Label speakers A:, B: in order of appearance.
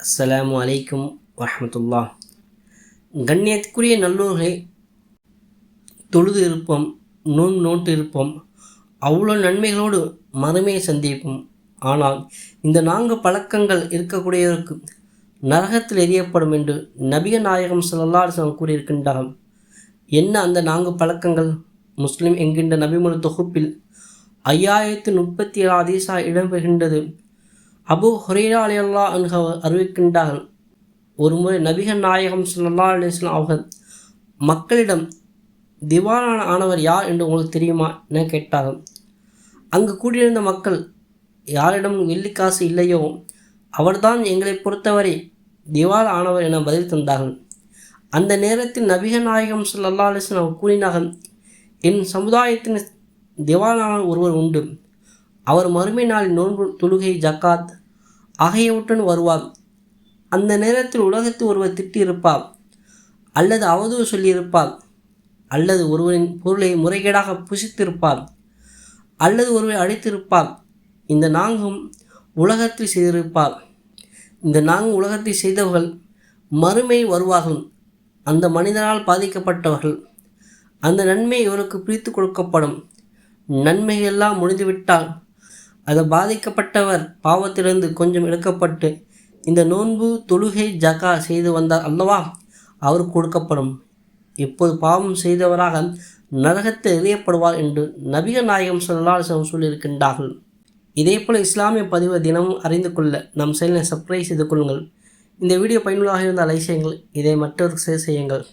A: அஸ்லாம் அலைக்கும் வரமத்துல்லா கண்ணியத்துக்குரிய நல்லூர்களே தொழுது இருப்போம் நோன் நோட்டு இருப்போம் அவ்வளோ நன்மைகளோடு மறுமையை சந்திப்போம். ஆனால் இந்த நான்கு பழக்கங்கள் இருக்கக்கூடியவருக்கு நரகத்தில் எரியப்படும் என்று நபிக நாயகம் ஸல்லல்லாஹு கூறியிருக்கின்றார் என்ன அந்த நான்கு பழக்கங்கள்? முஸ்லீம் என்கின்ற நபிமொழி தொகுப்பில் ஐயாயிரத்து முப்பத்தி ஏழு அதீசா இடம்பெறுகின்றது. அபு ஹொரீரா அலி அல்லா அன்ஹ அறிவிக்கின்றார்கள் ஒருமுறை நபிகன் நாயகம் ஸல்லல்லாஹு அலிஸ்லாம் அவர்கள் மக்களிடம் திவாலான ஆனவர் யார் என்று உங்களுக்கு தெரியுமா என கேட்டார்கள். அங்கு கூடியிருந்த மக்கள் யாரிடம் வெள்ளிக்காசு இல்லையோ அவர்தான் எங்களை பொறுத்தவரை திவால் ஆனவர் என பதில் தந்தார்கள். அந்த நேரத்தில் நபிகள் நாயகம் ஸல்லல்லாஹு அலைஹி அவர் கூறினார்கள் என் சமுதாயத்தின் திவாலான ஒருவர் உண்டு. அவர் மறுமை நாளில் நோன்பு தொழுகை ஜக்காத் ஆகியவற்றுடன் வருவார் அந்த நேரத்தில் உலகத்து ஒருவர் திட்டியிருப்பாள் அல்லது அவதூறு சொல்லியிருப்பாள் அல்லது ஒருவரின் பொருளை முறைகேடாக புசித்திருப்பாள் அல்லது ஒருவரை அழைத்திருப்பாள் இந்த நான்கும் உலகத்தில் செய்திருப்பார். இந்த நான்கு உலகத்தில் செய்தவர்கள் மறுமை வருவார்கள். அந்த மனிதனால் பாதிக்கப்பட்டவர்கள். அந்த நன்மை இவருக்கு பிரித்து கொடுக்கப்படும். நன்மையெல்லாம் முடிந்துவிட்டால் அது பாதிக்கப்பட்டவர் பாவத்திலிருந்து கொஞ்சம் எடுக்கப்பட்டு இந்த நோன்பு தொழுகை ஜகா செய்து வந்தார் அல்லவா? அவர் கொடுக்கப்படும். இப்போது பாவம் செய்தவராக நரகத்தில் எறியப்படுவார் என்று நபிக நாயகம் சொல்லாசம் சொல்லியிருக்கின்றார்கள். இதேபோல் இஸ்லாமிய பதிவை தினமும் அறிந்து கொள்ள நம் செயலை சப்ஸ்கிரைப் செய்து கொள்ளுங்கள். இந்த வீடியோ பயனுள்ளதாக இருந்தால் லைக் செய்யுங்கள். இதை மற்றவருக்கு ஷேர் செய்யுங்கள்.